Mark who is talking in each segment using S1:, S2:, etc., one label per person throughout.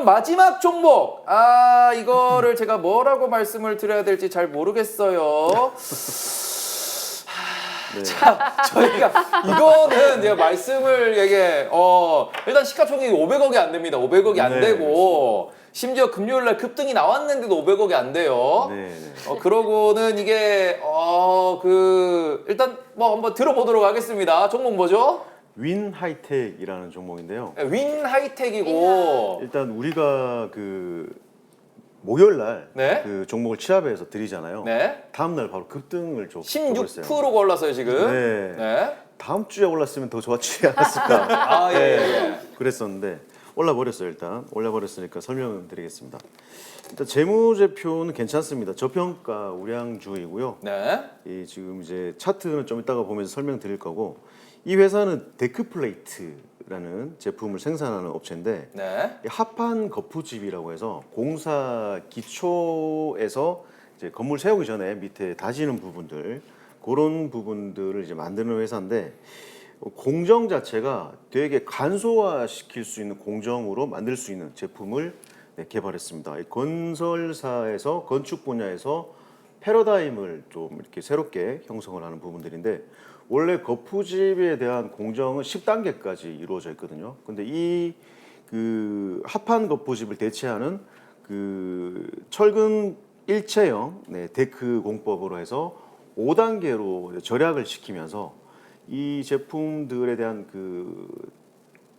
S1: 그럼 마지막 종목. 아, 이거를 제가 뭐라고 말씀을 드려야 될지 잘 모르겠어요.
S2: 네.
S1: 자, 저희가 이거는 제가 말씀을 이게 어 일단 시가총액이 500억이 안 됩니다. 500억이 안
S2: 네,
S1: 되고 심지어 금요일 날 급등이 나왔는데도 500억이 안 돼요.
S2: 네, 네.
S1: 어 그러고는 이게 어 그 일단 뭐 한번 들어보도록 하겠습니다. 종목 뭐죠?
S2: 윈 하이텍이라는 종목인데요.
S1: 윈 하이텍이고
S2: 일단 우리가 그 목요일 날그
S1: 네.
S2: 종목을 취합해서 드리잖아요.
S1: 네.
S2: 다음 날 바로 급등을 좀
S1: 16%가 올랐어요, 지금.
S2: 네.
S1: 네.
S2: 다음 주에 올랐으면 더 좋았지 않았을까.
S1: 아, 예, 예, 예.
S2: 그랬었는데 올라 버렸어요 일단 올라 버렸으니까 설명을 드리겠습니다. 일단 재무제표는 괜찮습니다. 저평가 우량주이고요.
S1: 네.
S2: 이 지금 이제 차트는 좀 이따가 보면서 설명드릴 거고 이 회사는 데크플레이트라는 제품을 생산하는 업체인데
S1: 네.
S2: 이 합판 거푸집이라고 해서 공사 기초에서 이제 건물 세우기 전에 밑에 다지는 부분들 그런 부분들을 이제 만드는 회사인데 공정 자체가 되게 간소화 시킬 수 있는 공정으로 만들 수 있는 제품을 네, 개발했습니다. 이 건설사에서 건축 분야에서 패러다임을 좀 이렇게 새롭게 형성을 하는 부분들인데 원래 거푸집에 대한 공정은 10단계까지 이루어져 있거든요. 근데 이 그 합판 거푸집을 대체하는 그 철근 일체형 네, 데크 공법으로 해서 5단계로 절약을 시키면서 이 제품들에 대한 그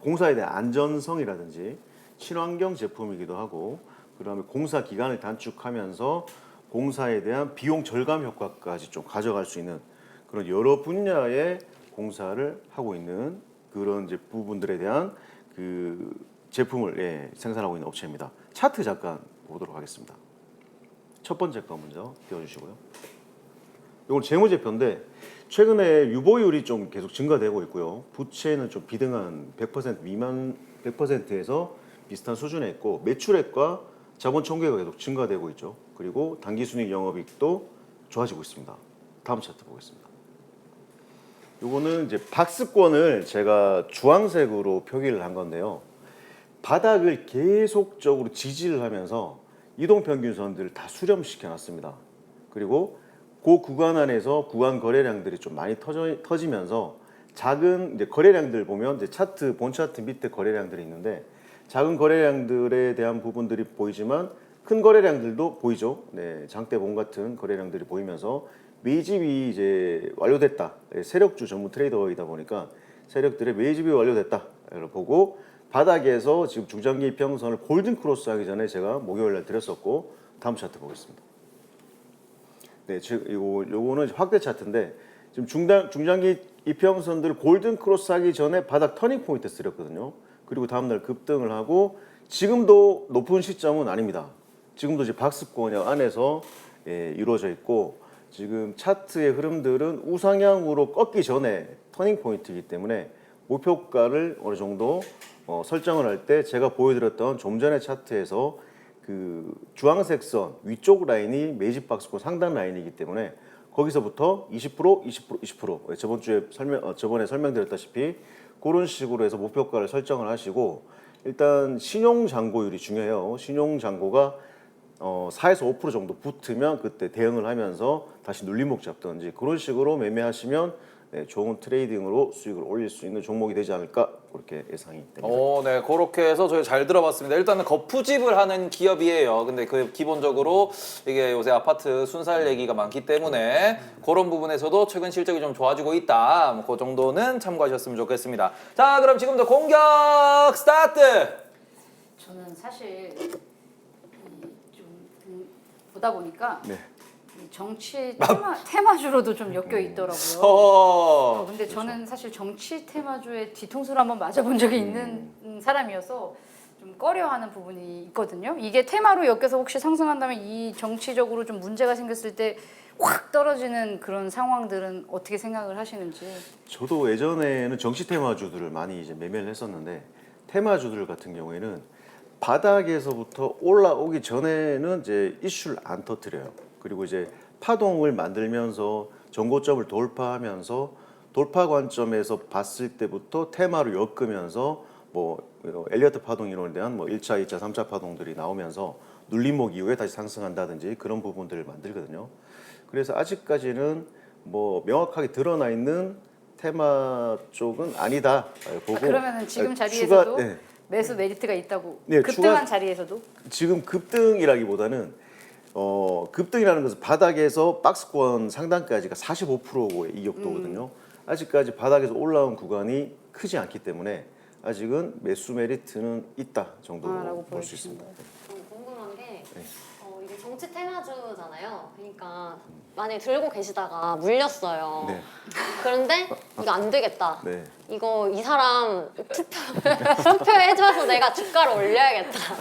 S2: 공사에 대한 안전성이라든지 친환경 제품이기도 하고 그다음에 공사 기간을 단축하면서 공사에 대한 비용 절감 효과까지 좀 가져갈 수 있는 그런 여러 분야의 공사를 하고 있는 그런 이제 부분들에 대한 그 제품을 예, 생산하고 있는 업체입니다. 차트 잠깐 보도록 하겠습니다. 첫 번째 거 먼저 띄워주시고요. 이건 재무제표인데 최근에 유보율이 좀 계속 증가되고 있고요. 부채는 좀 비등한 100% 미만 100%에서 비슷한 수준에 있고 매출액과 자본 총계가 계속 증가되고 있죠. 그리고 당기순이익 영업이익도 좋아지고 있습니다. 다음 차트 보겠습니다. 요거는 이제 박스권을 제가 주황색으로 표기를 한 건데요. 바닥을 계속적으로 지지를 하면서 이동 평균선들을 다 수렴시켜 놨습니다. 그리고 그 구간 안에서 구간 거래량들이 좀 많이 터져, 터지면서 작은 이제 거래량들 보면 이제 차트 본 차트 밑에 거래량들이 있는데 작은 거래량들에 대한 부분들이 보이지만 큰 거래량들도 보이죠. 네, 장대 봉 같은 거래량들이 보이면서 매집이 이제 완료됐다. 네, 세력주 전문 트레이더이다 보니까 세력들의 매집이 완료됐다를 보고 바닥에서 지금 중장기 이평선을 골든 크로스 하기 전에 제가 목요일 날 드렸었고 다음 차트 보겠습니다. 네, 즉 이거 요거는 확대 차트인데 지금 중단 중장기 이평선들 골든 크로스 하기 전에 바닥 터닝 포인트 쓰렸거든요. 그리고 다음 날 급등을 하고 지금도 높은 시점은 아닙니다. 지금도 이제 박스권 안에서 예, 이루어져 있고 지금 차트의 흐름들은 우상향으로 꺾기 전에 터닝 포인트이기 때문에 목표가를 어느 정도 어, 설정을 할 때 제가 보여드렸던 좀 전의 차트에서 그 주황색 선 위쪽 라인이 매집 박스권 상단 라인이기 때문에 거기서부터 20% 20% 20% 저번 주에 설명 어, 저번에 설명드렸다시피 그런 식으로 해서 목표가를 설정을 하시고 일단 신용 잔고율이 중요해요. 신용 잔고가 어, 4에서 5% 정도 붙으면 그때 대응을 하면서 다시 눌림목 잡든지 그런 식으로 매매하시면 네, 좋은 트레이딩으로 수익을 올릴 수 있는 종목이 되지 않을까 그렇게 예상이 됩니다.
S1: 오, 네, 그렇게 해서 저희 잘 들어봤습니다. 일단은 거푸집을 하는 기업이에요. 근데 그 기본적으로 이게 요새 아파트 순살 얘기가 많기 때문에 그런 부분에서도 최근 실적이 좀 좋아지고 있다. 뭐 그 정도는 참고하셨으면 좋겠습니다. 자, 그럼 지금부터 공격 스타트.
S3: 저는 사실 그, 보다 보니까
S2: 네.
S3: 이 정치 테마, 테마주로도 좀 엮여 있더라고요. 어,
S1: 어,
S3: 근데 저는 사실 정치 테마주에 뒤통수를 한번 맞아본 적이 있는 음, 사람이어서 좀 꺼려하는 부분이 있거든요. 이게 테마로 엮여서 혹시 상승한다면 이 정치적으로 좀 문제가 생겼을 때 확 떨어지는 그런 상황들은 어떻게 생각을 하시는지.
S2: 저도 예전에는 정치 테마주들을 많이 이제 매매를 했었는데 테마주들 같은 경우에는 바닥에서부터 올라오기 전에는 이제 이슈를 안 터뜨려요. 그리고 이제 파동을 만들면서 전고점을 돌파하면서 돌파 관점에서 봤을 때부터 테마로 엮으면서 뭐 어, 엘리어트 파동 이론에 대한 뭐 1차, 2차, 3차 파동들이 나오면서 눌림목 이후에 다시 상승한다든지 그런 부분들을 만들거든요. 그래서 아직까지는 뭐 명확하게 드러나 있는 테마 쪽은 아니다 보고
S3: 아, 그러면은 지금
S2: 어,
S3: 자리에서도
S2: 추가- 네.
S3: 매수 메리트가 있다고
S2: 네,
S3: 급등한
S2: 추가-
S3: 자리에서도
S2: 지금 급등이라기보다는 어, 급등이라는 것은 바닥에서 박스권 상단까지가 45%의 이격도거든요. 아직까지 바닥에서 올라온 구간이 크지 않기 때문에 아직은 매수 메리트는 있다 정도로
S3: 아 라고
S2: 볼 수
S3: 보여주시는
S2: 있습니다.
S4: 저는 궁금한 게
S2: 네.
S4: 어, 이게 정치 테마주잖아요. 그러니까 만약에 들고 계시다가 물렸어요.
S2: 네.
S4: 그런데 이거 안 되겠다.
S2: 네.
S4: 이거 이 사람 투표 투표해줘서 내가 주가를 올려야겠다.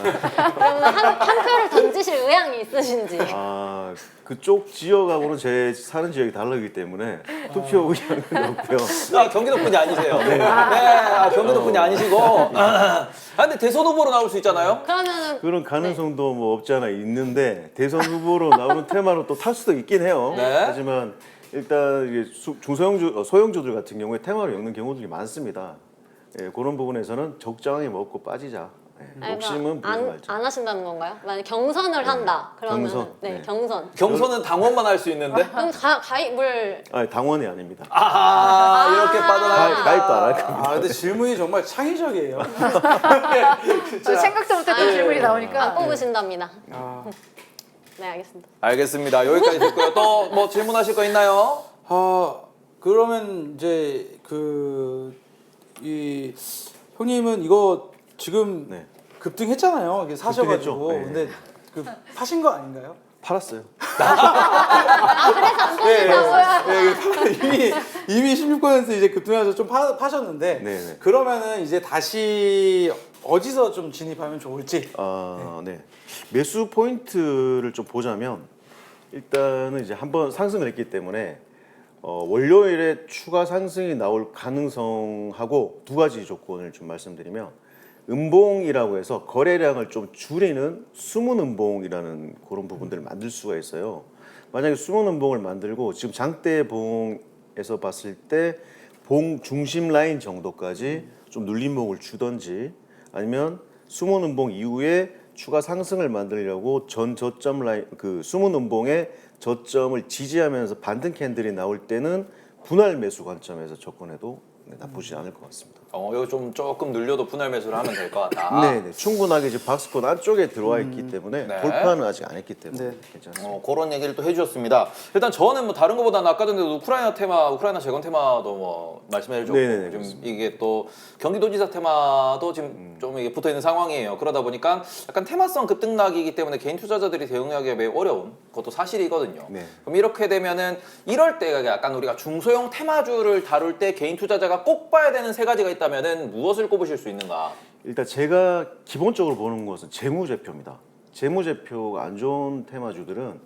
S4: 그러면 한, 한 표를 던지실 의향이 있으신지.
S2: 아 그쪽 지역하고는 제 사는 지역이 다르기 때문에 투표 의향은 없고요.
S1: 아, 경기도 분이 아니세요. 네. 아, 경기도 분이 아니시고. 아, 근데 대선 후보로 나올 수 있잖아요.
S4: 그러면은
S2: 그런 가능성도 뭐 없지 않아 있는데 대선 후보로 나오는 테마로 또 탈 수도 있긴 해요.
S1: 네.
S2: 하지만 일단 이게 수- 중소형주 어, 소형주들 같은 경우에 테마로 엮는 경우들이 많습니다. 예, 그런 부분에서는 적당히 먹고 빠지자. 예,
S4: 아니,
S2: 욕심은
S4: 안,
S2: 말자.
S4: 안 하신다는 건가요? 만약 경선을 한다. 그러면
S2: 경선,
S4: 네,
S2: 네.
S4: 경선.
S1: 경선은 당원만 할 수 있는데.
S4: 그럼 가, 가입을
S2: 아니, 당원이 아닙니다.
S1: 아, 이렇게
S2: 가입,
S1: 빠져나가.
S2: 가입도 안 할 겁니다.
S5: 아 근데 질문이 정말 창의적이에요.
S3: 저 생각도 못했던 질문이 나오니까
S4: 안 뽑으신답니다.
S5: 아,
S4: 네, 알겠습니다.
S1: 알겠습니다. 여기까지 듣고요. 또 뭐 질문하실 거 있나요?
S5: 아 그러면 이제 그 이 형님은 이거 지금
S2: 네.
S5: 급등했잖아요. 이게 사셔가지고
S2: 급등했죠. 네.
S5: 근데 그 파신 거 아닌가요?
S2: 팔았어요.
S5: 네, 네, 이미 이미 16% 이제 급등해서 좀 파, 파셨는데
S2: 네, 네.
S5: 그러면은 이제 다시 어디서 좀 진입하면 좋을지.
S2: 아, 네. 매수 포인트를 좀 보자면 일단은 이제 한번 상승을 했기 때문에 어, 월요일에 추가 상승이 나올 가능성하고 두 가지 조건을 좀 말씀드리면 음봉이라고 해서 거래량을 좀 줄이는 숨은 음봉이라는 그런 부분들을 만들 수가 있어요. 만약에 숨은 음봉을 만들고 지금 장대 봉에서 봤을 때 봉 중심 라인 정도까지 좀 눌림목을 주던지 아니면 숨은 음봉 이후에 추가 상승을 만들려고 전 저점 라인 그 숨은 음봉의 저점을 지지하면서 반등 캔들이 나올 때는 분할 매수 관점에서 접근해도 네, 나쁘지 않을 것 같습니다.
S1: 어, 여기 좀 조금 늘려도 분할 매수를 하면 될 것 같다.
S2: 네, 네, 충분하게 이제 박스권 안쪽에 들어와 있기 때문에
S1: 네.
S2: 돌파는 아직 안 했기 때문에
S5: 네.
S2: 괜찮습니다.
S1: 어, 그런 얘기를 또 해주셨습니다. 일단 저는 뭐 다른 것보다는 아까 전에도 우크라이나 테마, 우크라이나 재건 테마도 뭐 말씀해 주셨고
S2: 네네네,
S1: 지금
S2: 그렇습니다.
S1: 이게 또 경기도지사 테마도 지금 좀 이게 붙어 있는 상황이에요. 그러다 보니까 약간 테마성 급등락이기 때문에 개인 투자자들이 대응하기가 매우 어려운 것도 사실이거든요.
S2: 네.
S1: 그럼 이렇게 되면은 이럴 때 약간 우리가 중소형 테마주를 다룰 때 개인 투자자가 꼭 봐야 되는 세 가지가 있다면은 무엇을 꼽으실 수 있는가?
S2: 일단 제가 기본적으로 보는 것은 재무제표입니다. 재무제표가 안 좋은 테마주들은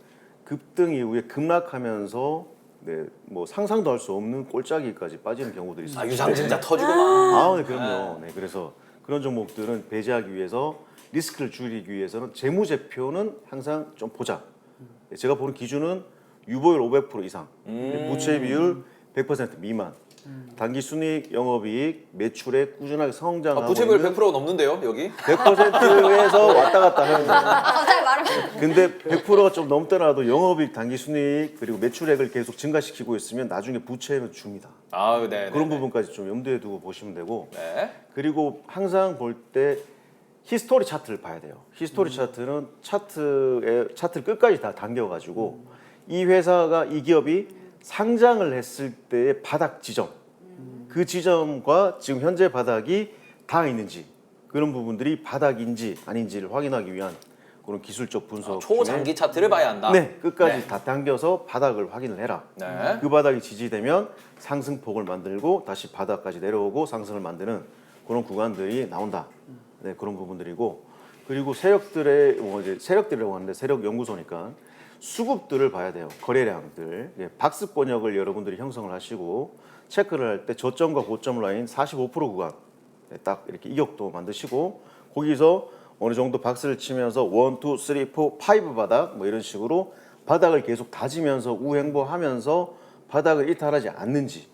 S2: 급등 이후에 급락하면서 네, 뭐 상상도 할 수 없는 꼴짜기까지 빠지는 경우들이 있습니다.
S1: 아, 유상증자 터지고 막.
S2: 아, 네, 그럼요. 네, 그래서 그런 종목들은 배제하기 위해서 리스크를 줄이기 위해서는 재무제표는 항상 좀 보자. 네, 제가 보는 기준은 유보율 500% 이상,
S1: 음.
S2: 부채 비율 100% 미만, 단기 순이익, 영업이익, 매출에 꾸준하게 성장하고
S1: 아, 부채비율
S2: 있는
S1: 100% 넘는데요, 여기?
S2: 100%에서 왔다 갔다 하는 거예요.
S4: 아, 갑자기 말을
S2: 근데 100%가 좀 넘더라도 영업이익, 단기 순이익 그리고 매출액을 계속 증가시키고 있으면 나중에 부채는 줍니다.
S1: 아, 네.
S2: 그런
S1: 네,
S2: 부분까지 좀 염두에 두고 보시면 되고
S1: 네.
S2: 그리고 항상 볼 때 히스토리 차트를 봐야 돼요. 히스토리 차트는 차트에 차트를 끝까지 다 당겨 가지고 이 회사가 이 기업이 상장을 했을 때의 바닥 지점 그 지점과 지금 현재 바닥이 닿아 있는지 그런 부분들이 바닥인지 아닌지를 확인하기 위한 그런 기술적 분석 중에
S1: 초장기 차트를 봐야 한다.
S2: 네 끝까지
S1: 네.
S2: 다 당겨서 바닥을 확인을 해라.
S1: 네.
S2: 그 바닥이 지지되면 상승폭을 만들고 다시 바닥까지 내려오고 상승을 만드는 그런 구간들이 나온다. 네 그런 부분들이고 그리고 세력들의 뭐 이제 세력들이라고 하는데 세력 연구소니까 수급들을 봐야 돼요. 거래량들 예, 박스 번역을 여러분들이 형성을 하시고 체크를 할 때 저점과 고점 라인 45% 구간 네, 딱 이렇게 이격도 만드시고 거기서 어느 정도 박스를 치면서 1, 2, 3, 4, 5 바닥 뭐 이런 식으로 바닥을 계속 다지면서 우행보하면서 바닥을 이탈하지 않는지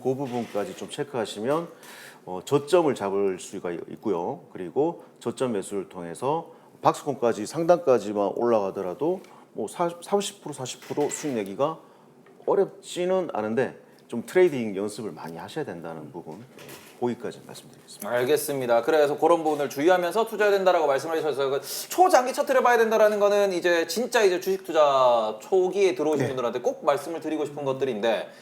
S2: 그 부분까지 좀 체크하시면 어, 저점을 잡을 수가 있고요. 그리고 저점 매수를 통해서 박스권까지 상단까지만 올라가더라도 뭐 40, 30% 40% 수익 내기가 어렵지는 않은데 좀 트레이딩 연습을 많이 하셔야 된다는 부분 네, 거기까지 말씀드리겠습니다.
S1: 알겠습니다. 그래서 그런 부분을 주의하면서 투자해야 된다라고 말씀을 해주셔서 그 초장기 차트를 봐야 된다라는 거는 이제 진짜 이제 주식 투자 초기에 들어오신 분들한테 꼭 말씀을 드리고 싶은 것들인데